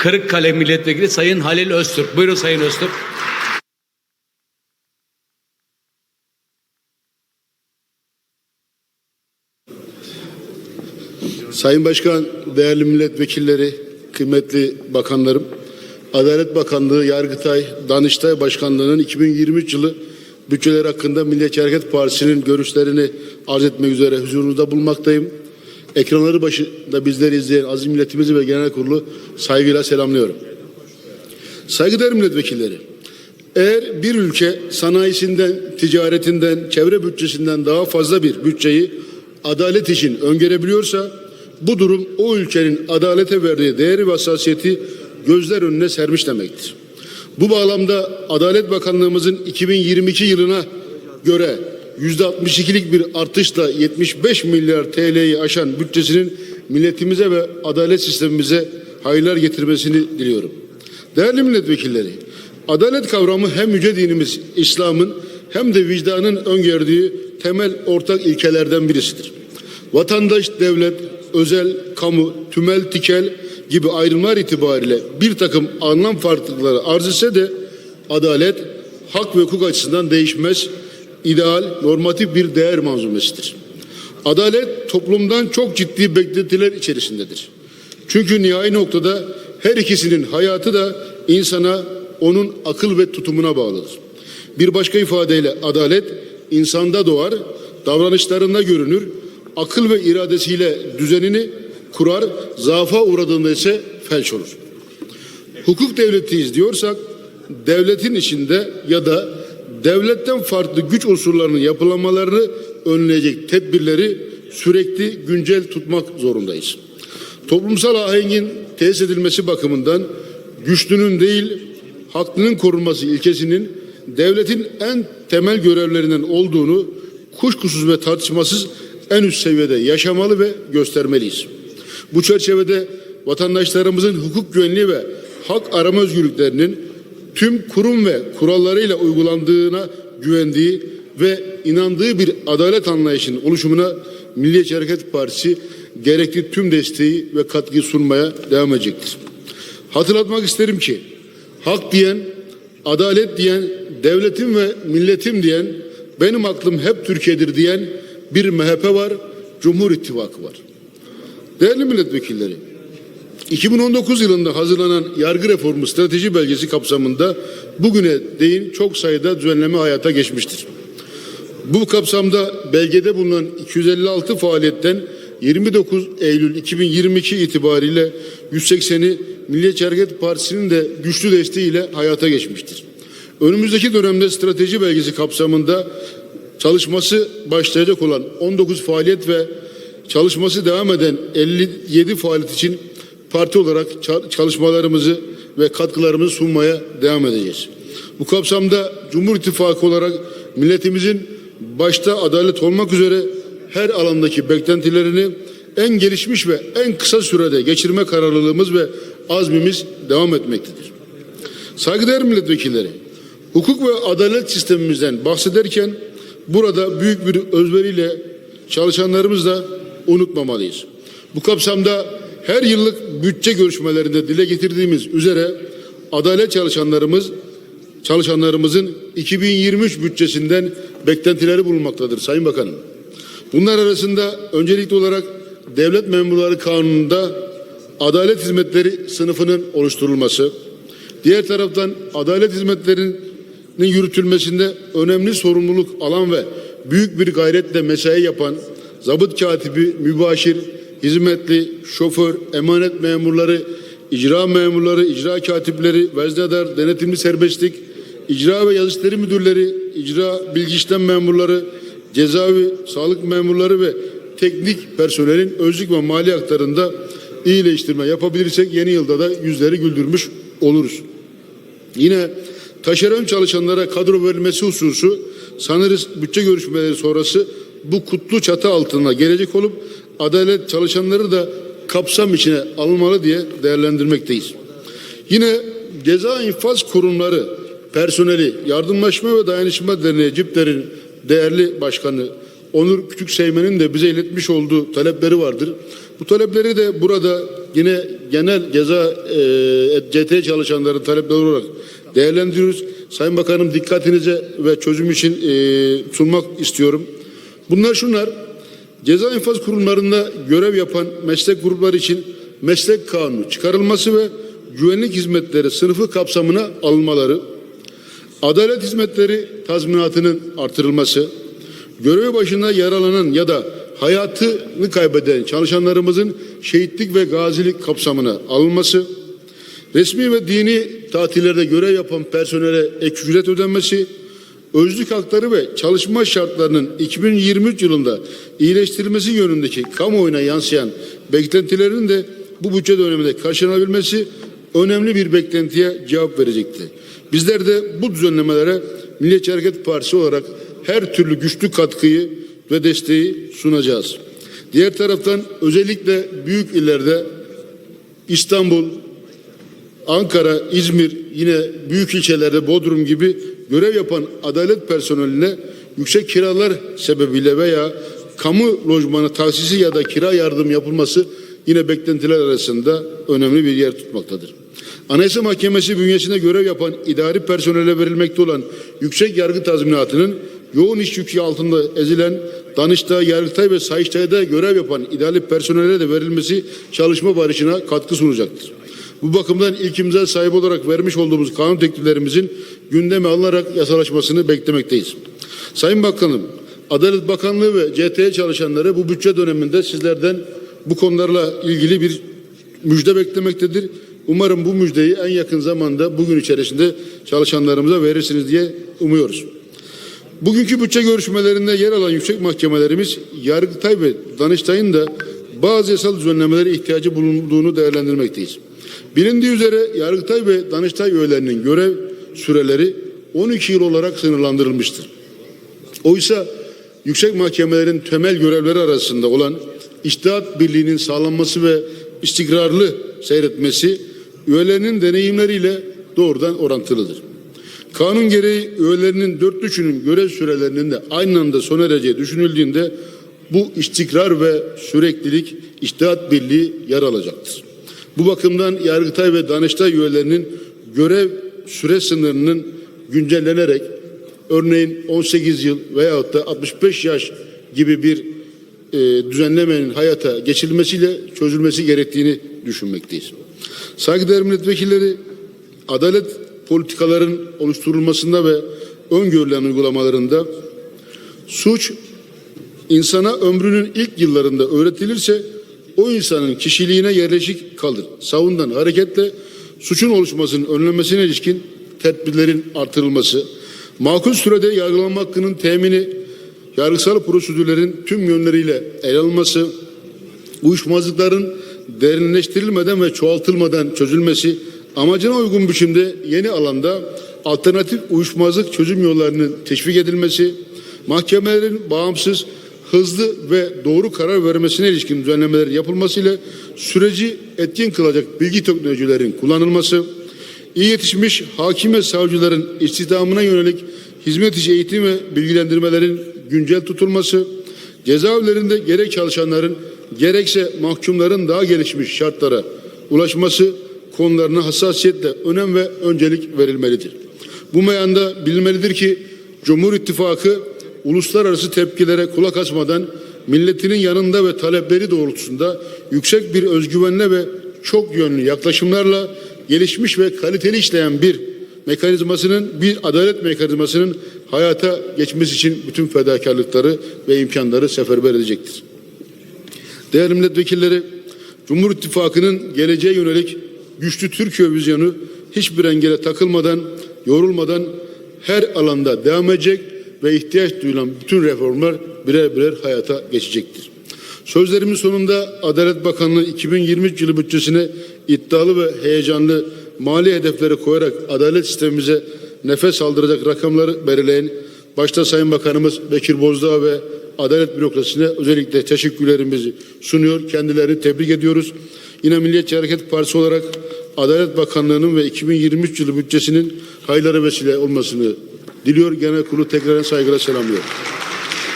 Kırıkkale Milletvekili Sayın Halil Öztürk. Buyurun Sayın Öztürk. Sayın Başkan, değerli milletvekilleri, kıymetli bakanlarım, Adalet Bakanlığı, Yargıtay, Danıştay Başkanlığı'nın 2023 yılı bütçeler hakkında Milliyetçi Hareket Partisi'nin görüşlerini arz etmek üzere huzurunuzda bulunmaktayım. Ekranları başında bizleri izleyen aziz milletimizi ve genel kurulu saygıyla selamlıyorum. Saygıdeğer milletvekilleri, eğer bir ülke sanayisinden, ticaretinden, çevre bütçesinden daha fazla bir bütçeyi adalet için öngörebiliyorsa bu durum o ülkenin adalete verdiği değeri ve hassasiyeti gözler önüne sermiş demektir. Bu bağlamda Adalet Bakanlığımızın 2022 yılına göre %62'lik bir artışla 75 milyar TL'yi aşan bütçesinin milletimize ve adalet sistemimize hayırlar getirmesini diliyorum. Değerli milletvekilleri, adalet kavramı hem yüce dinimiz İslam'ın hem de vicdanın öngördüğü temel ortak ilkelerden birisidir. Vatandaş, devlet, özel, kamu, tümel, tikel gibi ayrımlar itibariyle bir takım anlam farklılıkları arz etse de adalet, hak ve hukuk açısından değişmez, ideal, normatif bir değer manzumesidir. Adalet toplumdan çok ciddi beklentiler içerisindedir. Çünkü nihai noktada her ikisinin hayatı da insana onun akıl ve tutumuna bağlıdır. Bir başka ifadeyle adalet insanda doğar, davranışlarında görünür, akıl ve iradesiyle düzenini kurar, zaafa uğradığında ise felç olur. Hukuk devletiyiz diyorsak devletin içinde ya da devletten farklı güç unsurlarının yapılanmalarını önleyecek tedbirleri sürekli güncel tutmak zorundayız. Toplumsal ahengin tesis edilmesi bakımından güçlünün değil haklının korunması ilkesinin devletin en temel görevlerinden olduğunu kuşkusuz ve tartışmasız en üst seviyede yaşamalı ve göstermeliyiz. Bu çerçevede vatandaşlarımızın hukuk güvenliği ve hak arama özgürlüklerinin tüm kurum ve kurallarıyla uygulandığına güvendiği ve inandığı bir adalet anlayışının oluşumuna Milliyetçi Hareket Partisi gerekli tüm desteği ve katkıyı sunmaya devam edecektir. Hatırlatmak isterim ki hak diyen, adalet diyen, devletim ve milletim diyen, benim aklım hep Türkiye'dir diyen bir MHP var, Cumhur İttifakı var. Değerli milletvekilleri, 2019 yılında hazırlanan yargı reformu strateji belgesi kapsamında bugüne değin çok sayıda düzenleme hayata geçmiştir. Bu kapsamda belgede bulunan 256 faaliyetten 29 Eylül 2022 itibariyle 180'i Milliyetçi Hareket Partisi'nin de güçlü desteğiyle hayata geçmiştir. Önümüzdeki dönemde strateji belgesi kapsamında çalışması başlayacak olan 19 faaliyet ve çalışması devam eden 57 faaliyet için parti olarak çalışmalarımızı ve katkılarımızı sunmaya devam edeceğiz. Bu kapsamda Cumhur İttifakı olarak milletimizin başta adalet olmak üzere her alandaki beklentilerini en gelişmiş ve en kısa sürede geçirme kararlılığımız ve azmimiz devam etmektedir. Saygıdeğer milletvekilleri, hukuk ve adalet sistemimizden bahsederken burada büyük bir özveriyle çalışanlarımızı da unutmamalıyız. Bu kapsamda her yıllık bütçe görüşmelerinde dile getirdiğimiz üzere adalet çalışanlarımız çalışanlarımızın 2023 bütçesinden beklentileri bulunmaktadır Sayın Bakanım. Bunlar arasında öncelikli olarak devlet memurları kanununda adalet hizmetleri sınıfının oluşturulması, diğer taraftan adalet hizmetlerinin yürütülmesinde önemli sorumluluk alan ve büyük bir gayretle mesai yapan zabıt katibi, mübaşir, hizmetli, şoför, emanet memurları, icra memurları, icra katipleri, veznedar, denetimli serbestlik, icra ve yazışları müdürleri, icra bilgi işlem memurları, cezaevi, sağlık memurları ve teknik personelin özlük ve mali haklarında iyileştirme yapabilirsek yeni yılda da yüzleri güldürmüş oluruz. Yine taşeron çalışanlara kadro verilmesi hususu sanırız bütçe görüşmeleri sonrası bu kutlu çatı altına gelecek olup adalet çalışanları da kapsam içine alınmalı diye değerlendirmekteyiz. Yine ceza infaz kurumları personeli yardımlaşma ve dayanışma derneği CİP'lerin değerli başkanı Onur Küçükseymen'in de bize iletmiş olduğu talepleri vardır. Bu talepleri de burada yine genel ceza e, CT çalışanların talepleri olarak değerlendiriyoruz. Sayın Bakanım dikkatinize ve çözüm için e, sunmak istiyorum. Bunlar şunlar. Ceza infaz kurumlarında görev yapan meslek grupları için meslek kanunu çıkarılması ve güvenlik hizmetleri sınıfı kapsamına alınmaları, adalet hizmetleri tazminatının artırılması, görev başında yaralanan ya da hayatını kaybeden çalışanlarımızın şehitlik ve gazilik kapsamına alınması, resmi ve dini tatillerde görev yapan personele ek ücret ödenmesi, özlük hakları ve çalışma şartlarının 2023 yılında iyileştirilmesi yönündeki kamuoyuna yansıyan beklentilerin de bu bütçe döneminde karşılanabilmesi önemli bir beklentiye cevap verecekti. Bizler de bu düzenlemelere Milliyetçi Hareket Partisi olarak her türlü güçlü katkıyı ve desteği sunacağız. Diğer taraftan özellikle büyük illerde İstanbul, Ankara, İzmir yine büyük ilçelerde Bodrum gibi görev yapan adalet personeline yüksek kiralar sebebiyle veya kamu lojmanı tahsisi ya da kira yardım yapılması yine beklentiler arasında önemli bir yer tutmaktadır. Anayasa Mahkemesi bünyesinde görev yapan idari personele verilmekte olan yüksek yargı tazminatının yoğun iş yükü altında ezilen Danıştay, Yargıtay ve Sayıştay'da görev yapan idari personele de verilmesi çalışma barışına katkı sunacaktır. Bu bakımdan ilk imza sahibi olarak vermiş olduğumuz kanun tekliflerimizin gündeme alınarak yasalaşmasını beklemekteyiz. Sayın Bakanım, Adalet Bakanlığı ve CTE çalışanları bu bütçe döneminde sizlerden bu konularla ilgili bir müjde beklemektedir. Umarım bu müjdeyi en yakın zamanda bugün içerisinde çalışanlarımıza verirsiniz diye umuyoruz. Bugünkü bütçe görüşmelerinde yer alan yüksek mahkemelerimiz Yargıtay ve Danıştay'ın da bazı yasal düzenlemelere ihtiyacı bulunduğunu değerlendirmekteyiz. Bilindiği üzere Yargıtay ve Danıştay üyelerinin görev süreleri 12 yıl olarak sınırlandırılmıştır. Oysa yüksek mahkemelerin temel görevleri arasında olan İçtihat birliğinin sağlanması ve istikrarlı seyretmesi üyelerinin deneyimleriyle doğrudan orantılıdır. Kanun gereği üyelerinin dört üçünün görev sürelerinin de aynı anda sona ereceği düşünüldüğünde bu istikrar ve süreklilik İçtihat birliği yer alacaktır. Bu bakımdan Yargıtay ve Danıştay üyelerinin görev süre sınırının güncellenerek örneğin 18 yıl veyahut da 65 yaş gibi bir e, düzenlemenin hayata geçirilmesiyle çözülmesi gerektiğini düşünmekteyiz. Saygıdeğer milletvekilleri adalet politikaların oluşturulmasında ve öngörülen uygulamalarında suç insana ömrünün ilk yıllarında öğretilirse o insanın kişiliğine yerleşik kalır. Savundan hareketle suçun oluşmasının önlenmesine ilişkin tedbirlerin artırılması, makul sürede yargılanma hakkının temini, yargısal prosedürlerin tüm yönleriyle ele alınması, uyuşmazlıkların derinleştirilmeden ve çoğaltılmadan çözülmesi, amacına uygun biçimde yeni alanda alternatif uyuşmazlık çözüm yollarının teşvik edilmesi, mahkemelerin bağımsız, hızlı ve doğru karar vermesine ilişkin düzenlemeler yapılmasıyla süreci etkin kılacak bilgi teknolojilerin kullanılması, iyi yetişmiş hakim ve savcıların istihdamına yönelik hizmet içi eğitim ve bilgilendirmelerin güncel tutulması, cezaevlerinde gerek çalışanların gerekse mahkumların daha gelişmiş şartlara ulaşması konularına hassasiyetle önem ve öncelik verilmelidir. Bu meyanda bilinmelidir ki Cumhur İttifakı uluslararası tepkilere kulak asmadan milletinin yanında ve talepleri doğrultusunda yüksek bir özgüvenle ve çok yönlü yaklaşımlarla gelişmiş ve kaliteli işleyen bir mekanizmasının, bir adalet mekanizmasının hayata geçmesi için bütün fedakarlıkları ve imkanları seferber edecektir. Değerli milletvekilleri, Cumhur İttifakı'nın geleceğe yönelik güçlü Türkiye vizyonu hiçbir engele takılmadan, yorulmadan her alanda devam edecek ve ihtiyaç duyulan bütün reformlar birer birer hayata geçecektir. Sözlerimin sonunda Adalet Bakanlığı 2023 yılı bütçesine iddialı ve heyecanlı mali hedefleri koyarak adalet sistemimize nefes aldıracak rakamları belirleyen başta Sayın Bakanımız Bekir Bozdağ ve Adalet Bürokrasisi'ne özellikle teşekkürlerimizi sunuyor. Kendilerini tebrik ediyoruz. Yine Milliyetçi Hareket Partisi olarak Adalet Bakanlığı'nın ve 2023 yılı bütçesinin hayırlara vesile olmasını diliyor. Genel kurulu tekrar saygıyla selamlıyorum.